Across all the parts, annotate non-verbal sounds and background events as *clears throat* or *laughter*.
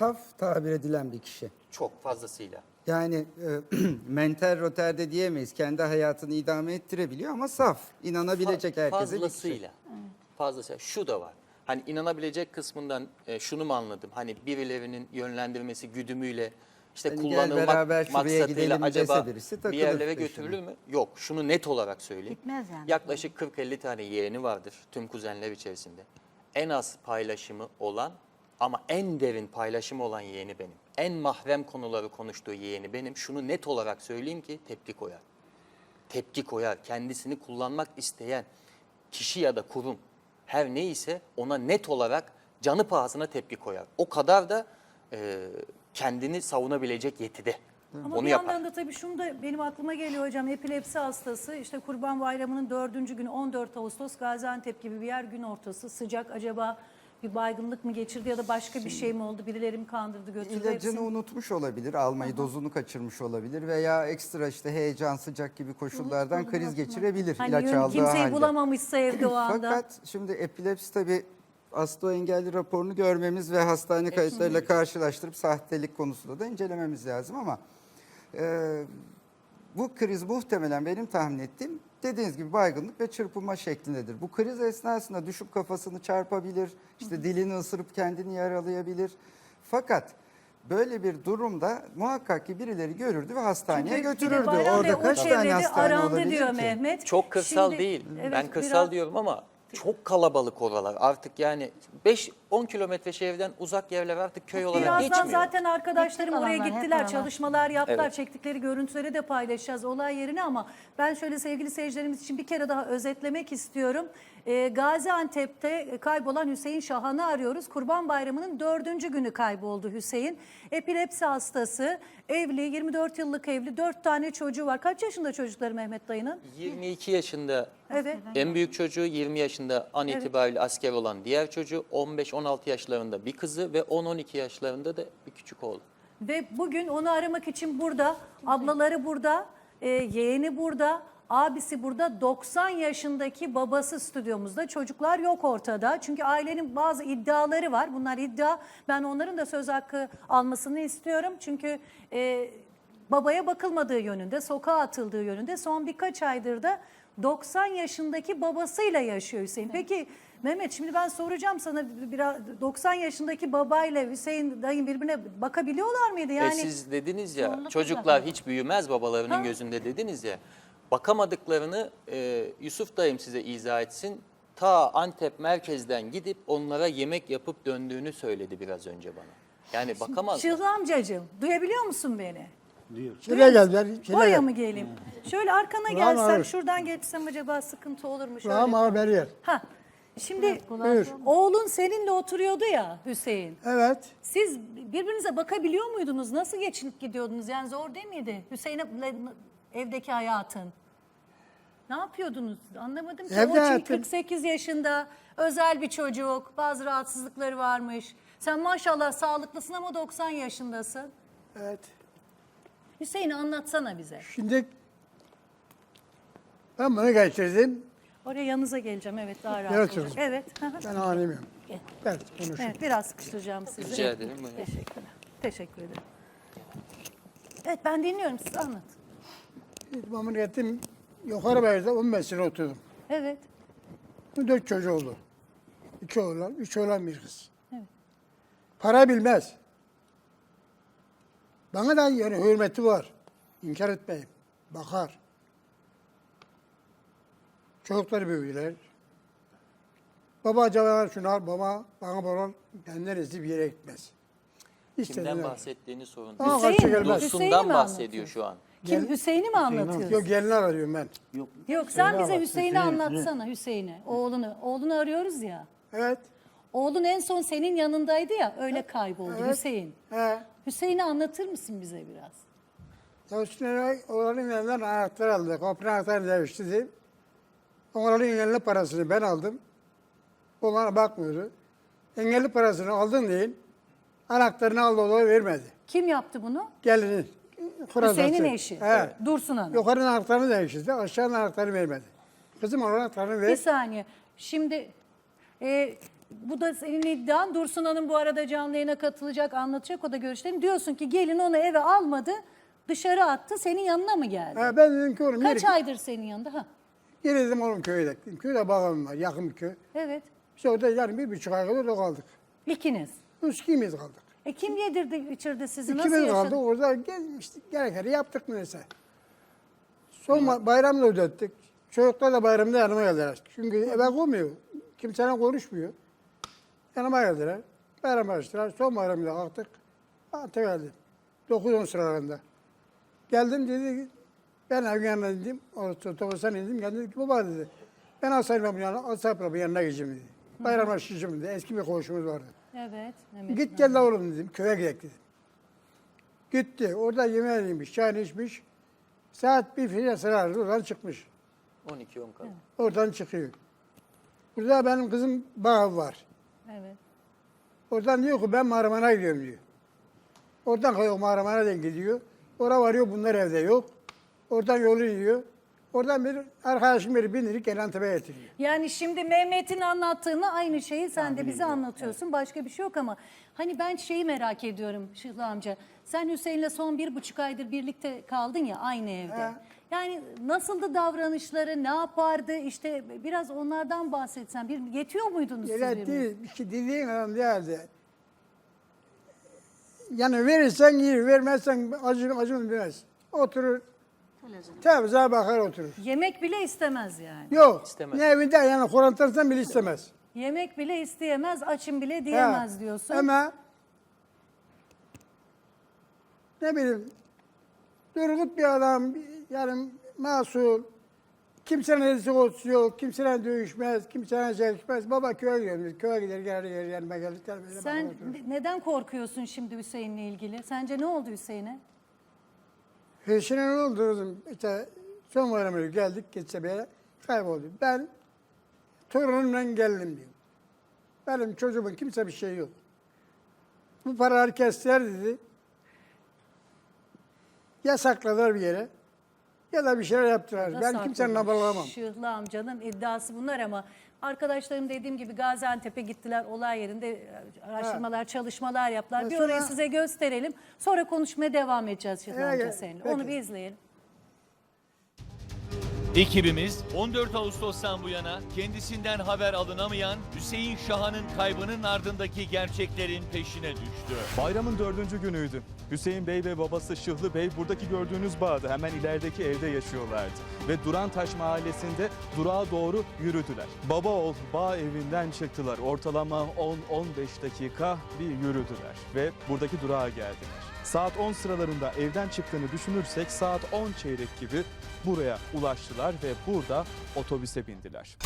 saf tabir edilen bir kişi. Çok fazlasıyla. Yani e, *clears throat* mental roterde diyemeyiz. Kendi hayatını idame ettirebiliyor ama saf. inanabilecek Fa- herkese bir kişi. Fazlasıyla. Fazlasıyla. Şu da var. Hani inanabilecek kısmından e, şunu mu anladım? Hani birilerinin yönlendirmesi güdümüyle işte Hani gel kullanılmak şuraya maksatıyla gidelim acaba dese birisi bir takılır yerlere peşine. götürülür mü? Yok. Şunu net olarak söyleyeyim. Gitmez yani. Yaklaşık 40-50 tane yeğeni vardır tüm kuzenler içerisinde. En az paylaşımı olan ama en derin paylaşımı olan yeğeni benim. En mahrem konuları konuştuğu yeğeni benim. Şunu net olarak söyleyeyim ki tepki koyar tepki koyar. Kendisini kullanmak isteyen kişi ya da kurum her neyse ona net olarak canı pahasına tepki koyar. O kadar da e, kendini savunabilecek yetide. Ama Onu bir yapar. yandan da tabii şunu da benim aklıma geliyor hocam. Epilepsi hastası işte Kurban Bayramı'nın dördüncü günü 14 Ağustos Gaziantep gibi bir yer gün ortası. Sıcak acaba bir baygınlık mı geçirdi ya da başka bir şey mi oldu? Birileri mi kandırdı götürdü İlacını hepsini? unutmuş olabilir, almayı dozunu kaçırmış olabilir veya ekstra işte heyecan, sıcak gibi koşullardan kriz geçirebilir Hani ilaç aldığı kimseyi halde. bulamamışsa evde o *laughs* anda. Fakat şimdi epilepsi tabii hasta engelli raporunu görmemiz ve hastane kayıtlarıyla karşılaştırıp sahtelik konusunda da incelememiz lazım ama e, bu kriz muhtemelen benim tahmin ettiğim dediğiniz gibi baygınlık ve çırpınma şeklindedir. Bu kriz esnasında düşüp kafasını çarpabilir, işte dilini ısırıp kendini yaralayabilir. Fakat böyle bir durumda muhakkak ki birileri görürdü ve hastaneye Çünkü götürürdü. Bayram Bey Orada o kaç tane çevrede hastane arandı olabilir diyor ki? Mehmet. Çok kırsal Şimdi- değil. Evet, ben kırsal biraz- diyorum ama çok kalabalık oralar. Artık yani 5-10 kilometre şehirden uzak yerler artık köy olarak Birazdan geçmiyor. zaten arkadaşlarım Hep oraya alanlar, hep gittiler, alanlar. çalışmalar yaptılar, Evet. çektikleri görüntüleri de paylaşacağız olay yerine ama ben şöyle sevgili seyircilerimiz için bir kere daha özetlemek istiyorum. Ee, Gaziantep'te kaybolan Hüseyin Şahan'ı arıyoruz. Kurban Bayramı'nın dördüncü günü kayboldu Hüseyin. Epilepsi hastası, evli, 24 yıllık evli, 4 tane çocuğu var. Kaç yaşında çocukları Mehmet dayının? 22 yaşında Evet. en büyük çocuğu, 20 yaşında an itibariyle asker olan diğer çocuğu, 15-16 yaşlarında bir kızı ve 10-12 yaşlarında da bir küçük oğlu. Ve bugün onu aramak için burada, ablaları burada, e, yeğeni burada, abisi burada, 90 yaşındaki babası stüdyomuzda. Çocuklar yok ortada. Çünkü ailenin bazı iddiaları var. Bunlar iddia. Ben onların da söz hakkı almasını istiyorum. Çünkü e, babaya bakılmadığı yönünde, sokağa atıldığı yönünde son birkaç aydır da 90 yaşındaki babasıyla yaşıyor Hüseyin. Peki Mehmet şimdi ben soracağım sana biraz 90 yaşındaki babayla Hüseyin dayın birbirine bakabiliyorlar mıydı? Yani E siz dediniz ya Zorluk çocuklar hiç büyümez babalarının Ha. gözünde dediniz ya. Bakamadıklarını e, Yusuf dayım size izah etsin. Ta Antep merkezden gidip onlara yemek yapıp döndüğünü söyledi biraz önce bana. Yani bakamaz. Şıhlı amcacığım duyabiliyor musun beni? Şuraya geldiler. şuraya Oraya gel. mı geleyim? Şöyle arkana Kulağım gelsem, ağrır. şuradan geçsem acaba sıkıntı olur mu? Şöyle. Kulağım ağır yer. Ha. Şimdi Buyur. oğlun seninle oturuyordu ya Hüseyin. Evet. Siz birbirinize bakabiliyor muydunuz? Nasıl geçinip gidiyordunuz? Yani zor değil miydi? Hüseyin'e evdeki hayatın. Ne yapıyordunuz? Anlamadım ki. Evde o çünkü hayatım. 48 yaşında özel bir çocuk. Bazı rahatsızlıkları varmış. Sen maşallah sağlıklısın ama 90 yaşındasın. Evet. Hüseyin'i anlatsana bize. Şimdi ben bunu geçirdim. Oraya yanınıza geleceğim. Evet daha rahat Gel olacak. Evet. Ben anlamıyorum. Gel konuşalım. evet biraz sıkıştıracağım sizi. Rica ederim, buyurun. Teşekkürler. Teşekkür ederim. Evet ben dinliyorum siz anlat. İdmamını gittim. Yukarı bayırda 15 sene oturdum. Evet. Dört çocuğu oldu. İki oğlan, üç oğlan bir kız. Para bilmez. Bana da yani hürmeti var. İnkar etmeyeyim. Bakar. Çocukları büyüdüler. Baba acaba şunu al, baba bana bunu benden rezil bir yere gitmez. Kimden İstediler. bahsettiğini sorun. Aa, Hüseyin, gelmez. Hüseyin'i mi Dursun'dan bahsediyor şu an. Kim Hüseyin'i mi anlatıyorsun? Yok gelinler arıyorum ben. Yok sen bize bak, Hüseyin'i anlatsana Hüseyin'i. Oğlunu. Oğlunu arıyoruz ya. Evet. Oğlun en son senin yanındaydı ya öyle kayboldu Evet. Hüseyin. He. Hüseyin'i anlatır mısın bize biraz? Ya üstüne oğlanın elinden anahtar aldı. Kapının anahtarını değiştirdi. Oğlanın engelli parasını ben aldım. Oğlana bakmıyordu. Engelli parasını aldın değil. Anahtarını aldı oğlan vermedi. Kim yaptı bunu? Gelinin. Hüseyin'in eşi. He. Dursun Hanım. Yukarının anahtarını değiştirdi. Aşağının anahtarını vermedi. Kızım onun anahtarını Bir ver. saniye. Şimdi e, bu da senin iddian. Dursun Hanım bu arada canlı yayına katılacak, anlatacak o da görüşlerini. Diyorsun ki gelin onu eve almadı, dışarı attı, senin yanına mı geldi? Ha, ben dedim ki oğlum Kaç yürü. aydır senin yanında? Ha, dedim oğlum köye dedim. Köyde bağlam var yakın bir köy. evet. İşte orada yani bir buçuk ay kadar orada kaldık. İkiniz. Üç ikimiz kaldık. E kim yedirdi, içirdi sizi? Nasıl İkimiz yaşadın? kaldık orada gezmiştik. Gerekeni yaptık neyse. Son ma- bayramda ödettik. Çocuklar da bayramda yanıma geldiler. Çünkü eve koymuyor. Kimseyle konuşmuyor. Yanıma geldiler. Bayram açtılar. Son bayramda kalktık. Ata geldim. 9-10 sıralarında. Geldim dedi ki, ben evin yanına indim. Orası otobüsten indim. Geldi dedi ki baba dedi. Ben Asayip Baba'nın yanına, Asayip Baba'nın yanına gideceğim dedi. Bayramlaşacağım dedi. Eski bir komşumuz vardı. Evet. Mehmet Git gel de oğlum dedim. Köye gidelim dedim. Gitti. Orada yemeğini yemiş, çayını içmiş. Saat bir filan sırar oradan çıkmış. 12-10 kadar. Oradan çıkıyor. Burada benim kızım bağ var. Evet. Oradan diyor ki ben Marmara'ya gidiyorum diyor. Oradan kalıyor Marmara'dan gidiyor. Oraya varıyor bunlar evde yok. Oradan yolu yiyor. Oradan bir arkadaşım biri bindirik Elantepe'ye getiriyor. Yani şimdi Mehmet'in anlattığını aynı şeyi sen de bize anlatıyorsun. Başka bir şey yok ama hani ben şeyi merak ediyorum Şıhlı amca. Sen Hüseyin'le son bir buçuk aydır birlikte kaldın ya aynı evde. He. Yani nasıldı davranışları, ne yapardı? İşte biraz onlardan bahsetsen. Bir yetiyor muydunuz siz Evet birbirine? değil, şey dediğin adam değildi. Yani verirsen yer, vermezsen acını acını bilmez. Oturur, televizyona bakar oturur. Yemek bile istemez yani. Yok, İstemez. ne evinde yani Kur'an bile istemez. Yemek bile isteyemez, açım bile diyemez Ha, diyorsun. Ama ne bileyim, durgut bir adam, yani masum, kimsenin dedikodusu yok, kimsenin dövüşmez, kimsenin çelişmez. Baba köye gidiyoruz, köye gider, gelir, gelir, yanıma gelir. Sen neden korkuyorsun şimdi Hüseyin'le ilgili? Sence ne oldu Hüseyin'e? Hüseyin'e ne oldu kızım? İşte son bayramı geldik Keçebe'ye kayboldu. Ben torunumla geldim diyor. Benim çocuğumun kimse bir şey yok. Bu paraları kestiler dedi. Ya sakladılar bir yere ya da bir şeyler yaptılar. Ben kimsenin haberini Şıhlı amcanın iddiası bunlar ama arkadaşlarım dediğim gibi Gaziantep'e gittiler olay yerinde e, araştırmalar, çalışmalar yaptılar. Ha, Bir orayı size gösterelim. Sonra konuşmaya devam edeceğiz Şıhlı Evet, evet. Onu bir izleyelim. Ekibimiz 14 Ağustos'tan bu yana kendisinden haber alınamayan Hüseyin Şahan'ın kaybının ardındaki gerçeklerin peşine düştü. Bayramın dördüncü günüydü. Hüseyin Bey ve babası Şıhlı Bey buradaki gördüğünüz bağda hemen ilerideki evde yaşıyorlardı. Ve Durantaş mahallesinde durağa doğru yürüdüler. Baba oğul bağ evinden çıktılar. Ortalama 10-15 dakika bir yürüdüler ve buradaki durağa geldiler. Saat 10 sıralarında evden çıktığını düşünürsek saat 10 çeyrek gibi buraya ulaştılar ve burada otobüse bindiler.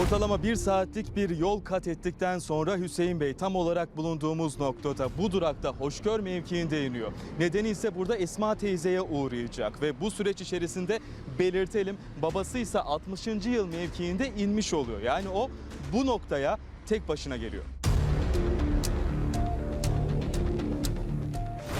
Ortalama bir saatlik bir yol kat ettikten sonra Hüseyin Bey tam olarak bulunduğumuz noktada bu durakta hoşgör mevkiinde iniyor. Nedeni ise burada Esma teyzeye uğrayacak ve bu süreç içerisinde belirtelim babası ise 60. yıl mevkiinde inmiş oluyor. Yani o bu noktaya tek başına geliyor.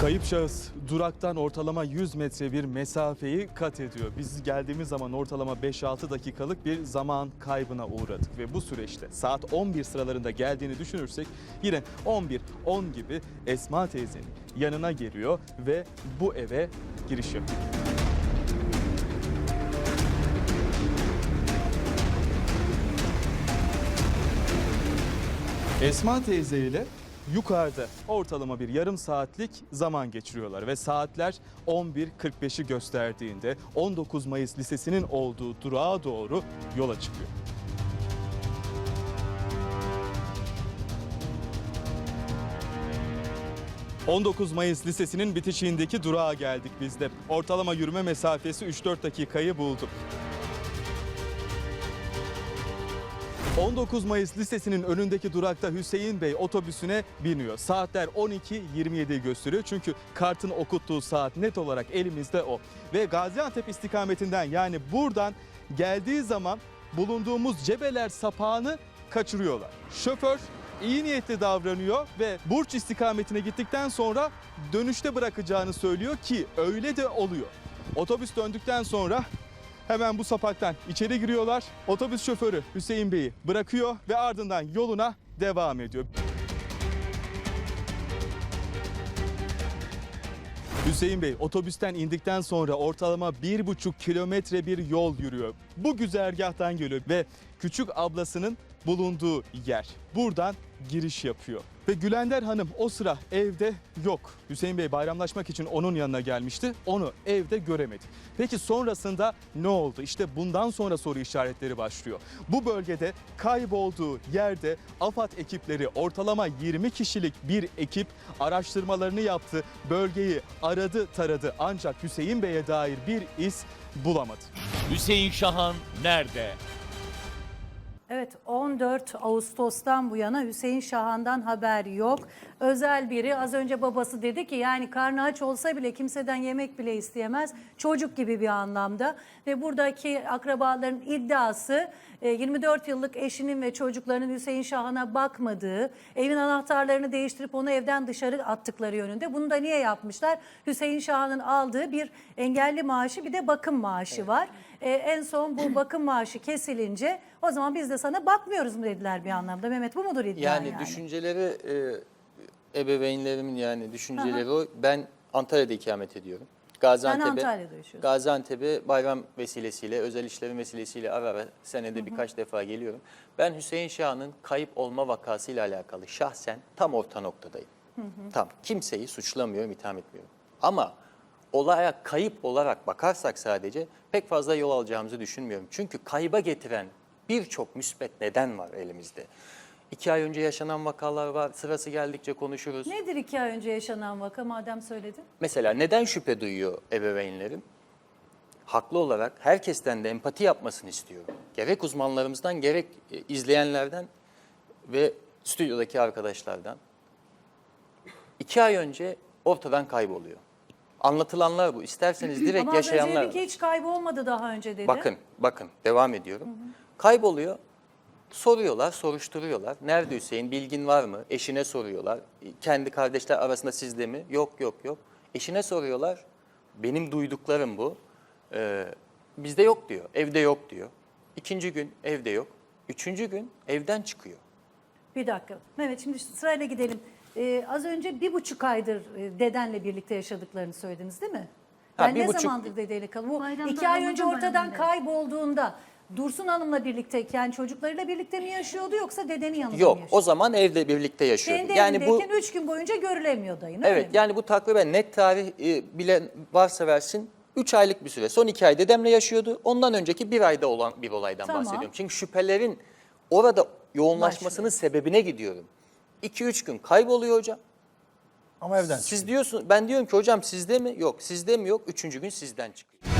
Kayıp şahıs duraktan ortalama 100 metre bir mesafeyi kat ediyor. Biz geldiğimiz zaman ortalama 5-6 dakikalık bir zaman kaybına uğradık ve bu süreçte saat 11 sıralarında geldiğini düşünürsek yine 11-10 gibi Esma teyzenin yanına geliyor ve bu eve giriş yapıyor. Esma teyze ile yukarıda ortalama bir yarım saatlik zaman geçiriyorlar ve saatler 11.45'i gösterdiğinde 19 Mayıs Lisesi'nin olduğu durağa doğru yola çıkıyor. ...19 Mayıs Lisesi'nin bitişiğindeki durağa geldik biz de. Ortalama yürüme mesafesi 3-4 dakikayı buldu. 19 Mayıs Lisesi'nin önündeki durakta Hüseyin Bey otobüsüne biniyor. Saatler 12.27'yi gösteriyor çünkü kartın okuttuğu saat net olarak elimizde o. Ve Gaziantep istikametinden yani buradan geldiği zaman bulunduğumuz Cebeler sapağını kaçırıyorlar. Şoför iyi niyetli davranıyor ve Burç istikametine gittikten sonra dönüşte bırakacağını söylüyor ki öyle de oluyor. Otobüs döndükten sonra hemen bu sapaktan içeri giriyorlar. Otobüs şoförü Hüseyin Bey'i bırakıyor ve ardından yoluna devam ediyor. Hüseyin Bey otobüsten indikten sonra ortalama bir buçuk kilometre bir yol yürüyor. Bu güzergahtan geliyor ve küçük ablasının bulunduğu yer. Buradan giriş yapıyor. Ve Gülender Hanım o sıra evde yok. Hüseyin Bey bayramlaşmak için onun yanına gelmişti. Onu evde göremedi. Peki sonrasında ne oldu? İşte bundan sonra soru işaretleri başlıyor. Bu bölgede kaybolduğu yerde AFAD ekipleri ortalama 20 kişilik bir ekip araştırmalarını yaptı. Bölgeyi aradı taradı ancak Hüseyin Bey'e dair bir iz bulamadı. Hüseyin Şahan nerede? Evet 14 Ağustos'tan bu yana Hüseyin Şahan'dan haber yok. Özel biri az önce babası dedi ki yani karnı aç olsa bile kimseden yemek bile isteyemez. Çocuk gibi bir anlamda ve buradaki akrabaların iddiası e, 24 yıllık eşinin ve çocuklarının Hüseyin Şahan'a bakmadığı, evin anahtarlarını değiştirip onu evden dışarı attıkları yönünde. Bunu da niye yapmışlar? Hüseyin Şahan'ın aldığı bir engelli maaşı bir de bakım maaşı var. E, en son bu *clears throat* bakım maaşı kesilince o zaman biz de sana bakmıyoruz mu dediler bir anlamda. Mehmet bu mudur iddia yani? Yani, düşünceleri e, ebeveynlerimin yani düşünceleri o. Ben Antalya'da ikamet ediyorum. Gaziantep'e Antalya'da yaşıyorsun. Gaziantep'e bayram vesilesiyle, özel işlerim vesilesiyle ara ara senede birkaç defa geliyorum. Ben Hüseyin Şah'ın kayıp olma vakasıyla alakalı şahsen tam orta noktadayım. Tam kimseyi suçlamıyorum, itham etmiyorum. Ama olaya kayıp olarak bakarsak sadece pek fazla yol alacağımızı düşünmüyorum. Çünkü kayıba getiren birçok müspet neden var elimizde. İki ay önce yaşanan vakalar var. Sırası geldikçe konuşuruz. Nedir iki ay önce yaşanan vaka madem söyledin? Mesela neden şüphe duyuyor ebeveynlerim? Haklı olarak herkesten de empati yapmasını istiyorum. Gerek uzmanlarımızdan gerek e, izleyenlerden ve stüdyodaki arkadaşlardan. İki ay önce ortadan kayboluyor. Anlatılanlar bu. İsterseniz direkt Ama yaşayanlar. ki hiç kaybı olmadı daha önce dedi. Bakın, bakın devam ediyorum. Kayboluyor. Soruyorlar, soruşturuyorlar. Nerede Hüseyin? Bilgin var mı? Eşine soruyorlar. Kendi kardeşler arasında sizde mi? Yok, yok, yok. Eşine soruyorlar. Benim duyduklarım bu. Ee, bizde yok diyor. Evde yok diyor. İkinci gün evde yok. Üçüncü gün evden çıkıyor. Bir dakika. Mehmet şimdi sırayla gidelim. Ee, az önce bir buçuk aydır e, dedenle birlikte yaşadıklarını söylediniz değil mi? Ha, Yani bir ne buçuk- zamandır dedeyle kalıyor? Bu Bayramda, iki ay önce ortadan bayramında. kaybolduğunda Dursun Hanım'la birlikteyken çocuklarıyla birlikte mi yaşıyordu yoksa dedenin yanında Yok, mı o yaşıyordu? zaman evde birlikte yaşıyordu. Kendi yani bu evindeyken üç gün boyunca görülemiyor dayın öyle Evet mi? yani bu takriben net tarih e, bilen varsa versin 3 aylık bir süre. Son 2 ay dedemle yaşıyordu. Ondan önceki bir ayda olan bir olaydan Tamam. bahsediyorum. Çünkü şüphelerin orada yoğunlaşmasının sebebine gidiyorum. 2-3 gün kayboluyor hocam. Ama evden Siz diyorsun ben diyorum ki hocam sizde mi? Yok. Sizde mi? Yok. Üçüncü gün sizden çıkıyor.